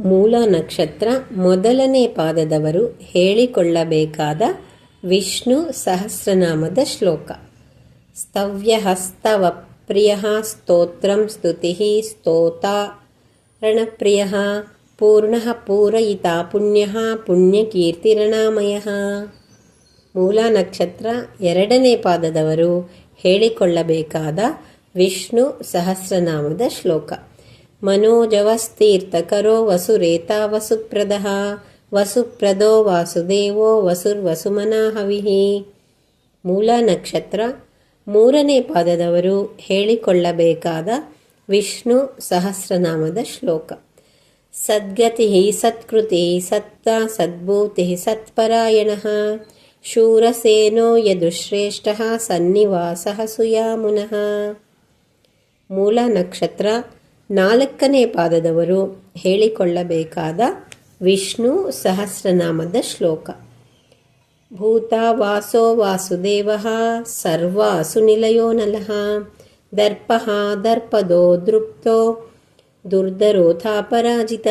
ಮೂಲ ನಕ್ಷತ್ರ ಮೊದಲನೇ ಪಾದದವರು ಹೇಳಿಕೊಳ್ಳಬೇಕಾದ ವಿಷ್ಣು ಸಹಸ್ರನಾಮದ ಶ್ಲೋಕ. ಸ್ತವ್ಯಹಸ್ತವ ಪ್ರಿಯ ಸ್ತೋತ್ರಂ ಸ್ತುತಿ ಸ್ತೋತ. ರಣಪ್ರಿಯ ಪೂರ್ಣ ಪೂರಯಿತ ಪುಣ್ಯ ಪುಣ್ಯಕೀರ್ತಿರಣಾಮಯ. ಮೂಲ ನಕ್ಷತ್ರ ಎರಡನೇ ಪಾದದವರು ಹೇಳಿಕೊಳ್ಳಬೇಕಾದ ವಿಷ್ಣು ಸಹಸ್ರನಾಮದ ಶ್ಲೋಕ. मनोजवस्तीर्थकरो वसुरेता वसुप्रदः ವಸುಪ್ರದೋ ವಾಸುದೇವೋ ವಸುರ್ವಸುಮನಾ ಹವಿಃ ಮೂಲ ನಕ್ಷತ್ರ ಮೂರನೇ ಪಾದದವರು ಹೇಳಿಕೊಳ್ಳಬೇಕಾದ ವಿಷ್ಣು ಸಹಸ್ರನಾಮದ ಶ್ಲೋಕ ಸದ್ಗತಿ ಸತ್ಕೃತಿ ಸತ್ತ ಸದ್ಭೂತಿ ಸತ್ಪರಾಯಣ ಶೂರಸೇನೋ ಯದುಶ್ರೇಷ್ಠ ಸನ್ನಿವಾಸ ಸುಯಾಮುನಃ ಮೂಲ ನಕ್ಷತ್ರ ನಾಲ್ಕನೇ ಪಾದದವರು ಹೇಳಿಕೊಳ್ಳಬೇಕಾದ ವಿಷ್ಣು ಸಹಸ್ರನಾಮದ ಶ್ಲೋಕ. ಭೂತ ವಾಸೋ ವಾಸುದೇವ ಸರ್ವಾಸು ನಿಲಯೋ ನಲಃ. ದರ್ಪ ದರ್ಪದೋ ದೃಪ್ತೋ ದುರ್ಧರೋಥ ಪರಾಜಿತ.